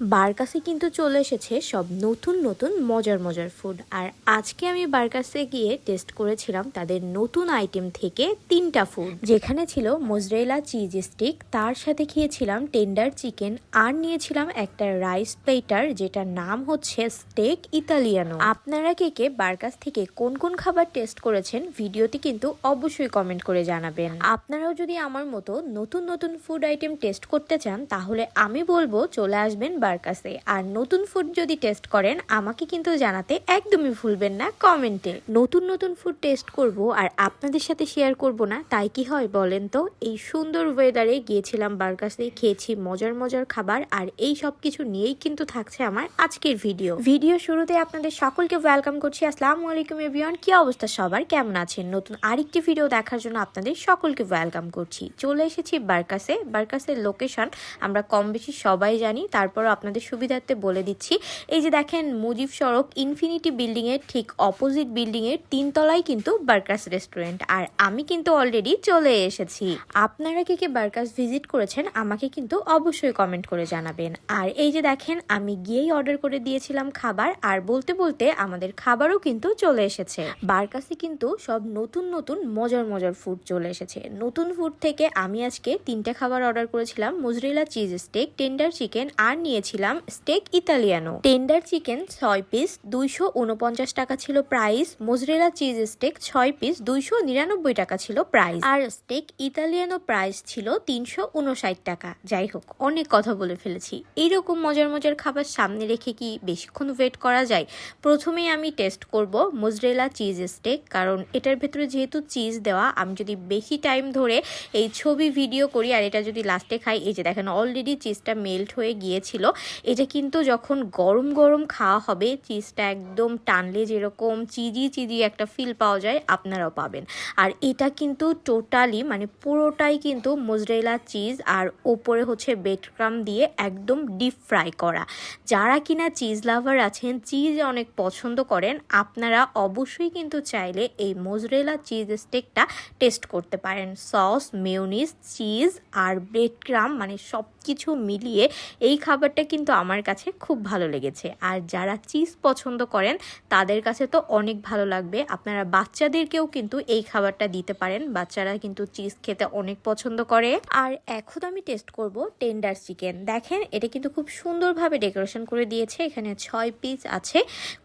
বারকাসে কিন্তু চলে এসেছে সব নতুন নতুন, মজার মজার ফুড আর আজকে আমি বারকাসে গিয়ে টেস্ট করেছিলাম তাদের নতুন আইটেম থেকে তিনটা ফুড যেখানে ছিল মোজরেলা চিজ স্টিক তার সাথে খেয়েছিলাম টেন্ডার চিকেন আর নিয়েছিলাম একটা রাইস প্লেটার যেটার নাম হচ্ছে স্টেক ইতালিয়ানো আপনারা কে কে বারকাস থেকে কোন কোন খাবার টেস্ট করেছেন ভিডিওতে কিন্তু অবশ্যই কমেন্ট করে জানাবেন। আপনারাও যদি আমার মতো নতুন নতুন ফুড আইটেম টেস্ট করতে চান, তাহলে আমি বলব চলে আসবেন বারকাসে আর নতুন ফুড যদি টেস্ট করেন, আমাকে কিন্তু জানাতে একদমই ভুলবেন না কমেন্টে। নতুন নতুন ফুড টেস্ট করব আর আপনাদের সাথে শেয়ার করব না, তাই কি হয় বলেন তো? এই সুন্দর ওয়েদারে গিয়েছিলাম বারকাসে খেয়েছি মজার মজার খাবার আর এই সব কিছু নিয়েই কিন্তু থাকছে আমার আজকের ভিডিও ভিডিও শুরুতে আপনাদের সকলকে ওয়েলকাম করছি। আসসালামু আলাইকুম এভরিওয়ান কি অবস্থা সবার? কেমন আছেন? নতুন আরেকটি ভিডিও দেখার জন্য আপনাদের সকলকে ওয়েলকাম করছি। চলে এসেছি বারকাসে বারকাসের লোকেশন আমরা কম বেশি সবাই জানি, তারপরও আপনাদের সুবিধার্থে বলে দিচ্ছি। এই যে দেখেন, মুজিব সড়ক ইনফিনিটি বিল্ডিং এর ঠিক অপোজিট বিল্ডিং এর তিনতলায় কিন্তু বার্কাস রেস্টুরেন্ট আর আমি কিন্তু অলরেডি চলে এসেছি। আপনারা কে কে বার্কাস ভিজিট করেছেন, আমাকে কিন্তু অবশ্যই কমেন্ট করে জানাবেন। আর এই যে দেখেন, আমি গিয়েই অর্ডার করে দিয়েছিলাম খাবার, আর বলতে বলতে আমাদের খাবারও কিন্তু চলে এসেছে। বার্কাসে কিন্তু সব নতুন নতুন মজার মজার ফুড চলে এসেছে। নতুন ফুড থেকে আমি আজকে তিনটে খাবার অর্ডার করেছিলাম mozzarella cheese steak tender chicken আর নিয়েছিলাম স্টেক ইতালিয়ানো টেন্ডার চিকেন ছয় পিস দুইশো উনপঞ্চাশ টাকা ছিল প্রাইস মোজরেলা চিজ স্টেক ছয় পিস দুইশো নিরানব্বই টাকা ছিল প্রাইস আর স্টেক ইতালিয়ানো প্রাইস ছিল তিনশো উনষাট টাকা। যাই হোক, অনেক কথা বলে ফেলেছি। এইরকম মজার মজার খাবার সামনে রেখে কি বেশিক্ষণ ওয়েট করা যায়? প্রথমেই আমি টেস্ট করব মোজরেলা চিজ স্টেক কারণ এটার ভেতরে যেহেতু চিজ দেওয়া, আমি যদি বেশি টাইম ধরে এই ছবি ভিডিও করি আর এটা যদি লাস্টে খাই, এই যে দেখেন অলরেডি চিজটা মেল্ট হয়ে গিয়েছিল। এটা কিন্তু যখন গরম গরম খাওয়া হবে চিজটা একদম টানলে যেরকম চিজি চিজি একটা ফিল পাওয়া যায়, আপনারাও পাবেন। আর এটা কিন্তু টোটালি মানে পুরোটাই কিন্তু মোজরেলা চিজ আর ওপরে হচ্ছে বেডক্রাম দিয়ে একদম ডিপ ফ্রাই করা। যারা কিনা চিজ লাভার আছেন চিজ অনেক পছন্দ করেন, আপনারা অবশ্যই কিন্তু চাইলে এই মোজরেলা চিজ স্টেকটা টেস্ট করতে পারেন। সস মেয়োনিজ চিজ আর ব্রেড ক্রাম মানে সব কিছু মিলিয়ে এই খাবারটা কিন্তু আমার কাছে খুব ভালো লেগেছে। আর যারা চিজ পছন্দ করেন, তাদের কাছে তো অনেক ভালো লাগবে। আপনারা বাচ্চাদেরকেও কিন্তু এই খাবারটা দিতে পারেন। বাচ্চারা কিন্তু চিজ খেতে অনেক পছন্দ করে। আর এখন আমি টেস্ট করব টেন্ডার চিকেন। দেখেন, এটা কিন্তু খুব সুন্দরভাবে ডেকোরেশন করে দিয়েছে। এখানে ছয় পিস আছে।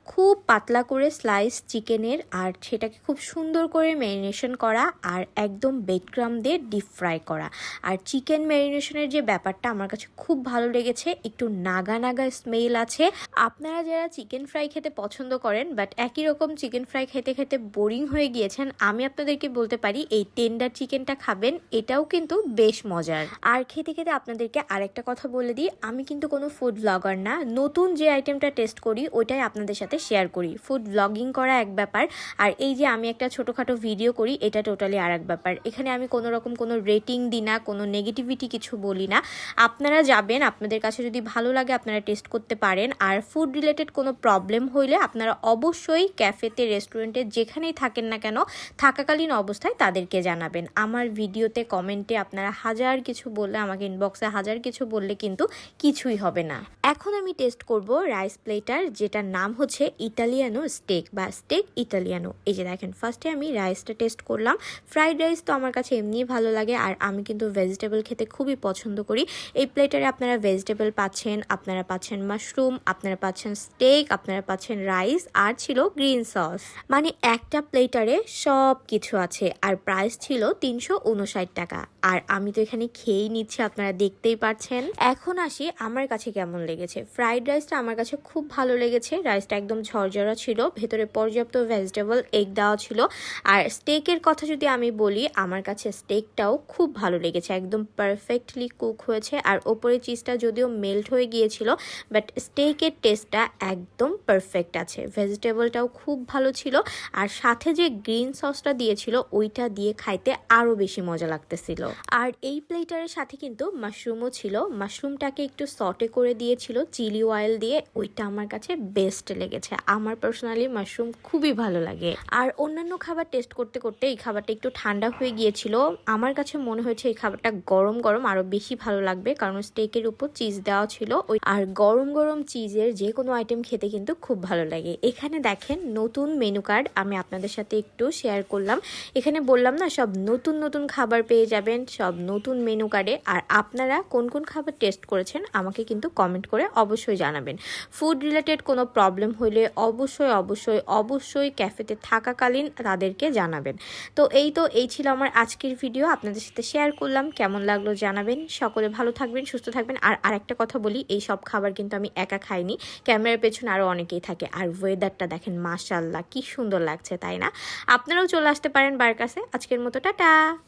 খুব পাতলা করে স্লাইস চিকেনের আর সেটাকে খুব সুন্দর করে ম্যারিনেশন করা আর একদম বেডক্রাম দিয়ে ডিপ ফ্রাই করা। আর চিকেন ম্যারিনেশনের যে ব্যাপারটা, আমার কাছে খুব ভালো লেগেছে। একটু নাগা নাগা স্মেল আছে। আপনারা যারা চিকেন ফ্রাই খেতে পছন্দ করেন বাট একই রকম চিকেন ফ্রাই খেতে খেতে বোরিং হয়ে গিয়েছেন, আমি আপনাদেরকে বলতে পারি, এই টেন্ডার চিকেনটা খাবেন, এটাও কিন্তু বেশ মজার। আর খেতে খেতে আপনাদেরকে আরেকটা কথা বলে দিই, আমি কিন্তু কোনো ফুড ব্লগার না, নতুন যে আইটেমটা টেস্ট করি, ওইটাই আপনাদের সাথে শেয়ার করি। ফুড ব্লগিং করা এক ব্যাপার, আর এই যে আমি একটা ছোটোখাটো ভিডিও করি, এটা টোটালি আর এক ব্যাপার। এখানে আমি কোনো রকম কোনো রেটিং দিই না, কোনো নেগেটিভিটি কিছু বলি না। আপনারা যাবেন, আপনাদের কাছে যদি ভালো লাগে আপনারা টেস্ট করতে পারেন। আর ফুড রিলেটেড কোনো প্রবলেম হইলে আপনারা অবশ্যই ক্যাফেতে রেস্টুরেন্টে যেখানেই থাকেন না কেন, থাকাকালীন অবস্থায় তাদেরকে জানাবেন। আমার ভিডিওতে কমেন্টে আপনারা হাজার কিছু বললে, আমাকে ইনবক্সে হাজার কিছু বললে কিন্তু কিছুই হবে না। এখন আমি টেস্ট করব রাইস প্লেটার যেটার নাম হচ্ছে ইটালিয়ানো স্টেক বা স্টেক ইটালিয়ানো এই যে দেখেন ফার্স্টে আমি রাইসটা টেস্ট করলাম। ফ্রাইড রাইস তো আমার কাছে এমনিই ভালো লাগে, আর আমি কিন্তু ভেজিটেবল খেতে খুবই পছন্দ করি। এই প্লেটারে আপনারা ভেজিটেবল পাচ্ছেন। আপনারা পাচ্ছেন মাশরুম, আপনারা পাচ্ছেন স্টেক আপনারা পাচ্ছেন রাইস আর ছিল গ্রিন সস মানে একটা প্লেটারে সব কিছু আছে, আর প্রাইস ছিল তিনশো উনষাট টাকা। আর আমি তো এখানে খেয়েই নিচ্ছি, আপনারা দেখতেই পাচ্ছেন। এখন আসি আমার কাছে কেমন লেগেছে। ফ্রাইড রাইসটা আমার কাছে খুব ভালো লেগেছে। রাইসটা একদম ঝরঝরা ছিল, ভেতরে পর্যাপ্ত ভেজিটেবল এগ দেওয়া ছিল। আর স্টেকের কথা যদি আমি বলি, আমার কাছে স্টেকটাও খুব ভালো লেগেছে। একদম পারফেক্টলি কুক হয়েছে। আর ওপরে চিজটা যদিও মেল্ট হয়ে গিয়েছিল বাট স্টেকের টেস্টটা একদম পারফেক্ট আছে। ভেজিটেবলটাও খুব ভালো ছিল, আর সাথে যে গ্রিন সসটা দিয়েছিল, ওইটা দিয়ে খাইতে আরও বেশি মজা লাগতেছিল। আর এই প্লেটারের সাথে কিন্তু মাশরুমও ছিল। মাশরুমটাকে একটু সটে করে দিয়েছিল চিলি অয়েল দিয়ে। ওইটা আমার কাছে বেস্ট লেগেছে। আমার পার্সোনালি মাশরুম খুবই ভালো লাগে। আর অন্যান্য খাবার টেস্ট করতে করতে এই খাবারটা একটু ঠান্ডা হয়ে গিয়েছিল। আমার কাছে মনে হয়েছে এই খাবারটা গরম গরম আরও বেশি ভালো লাগবে, কারণ স্টেকের উপর চিজ দেওয়া ছিল। ওই আর গরম গরম চিজের যে কোনো আইটেম খেতে কিন্তু খুব ভালো লাগে। এখানে দেখেন নতুন মেনু কার্ড আমি আপনাদের সাথে একটু শেয়ার করলাম। এখানে বললাম না, সব নতুন নতুন খাবার পেয়ে যাবেন, সব নতুন মেনু কার্ডে আর আপনারা কোন কোন খাবার টেস্ট করেছেন আমাকে কিন্তু কমেন্ট করে অবশ্যই জানাবেন। ফুড রিলেটেড কোনো প্রবলেম হলে অবশ্যই অবশ্যই অবশ্যই ক্যাফেতে থাকাকালীন তাদেরকে জানাবেন। তো এই তো, এই ছিল আমার আজকের ভিডিও আপনাদের সাথে শেয়ার করলাম। কেমন লাগল জানাবেন। সকলে ভালো থাকবেন, সুস্থ থাকবেন। আর আরেকটা কথা বলি, এই সব খাবার কিন্তু আমি একা খাইনি। ক্যামেরার পেছনে আরও অনেকেই থাকে। আর ওয়েদারটা দেখেন মাশাল্লাহ কি সুন্দর লাগছে, তাই না? আপনারাও চলে আসতে পারেন বার কাছে আজকের মতো, টাটা!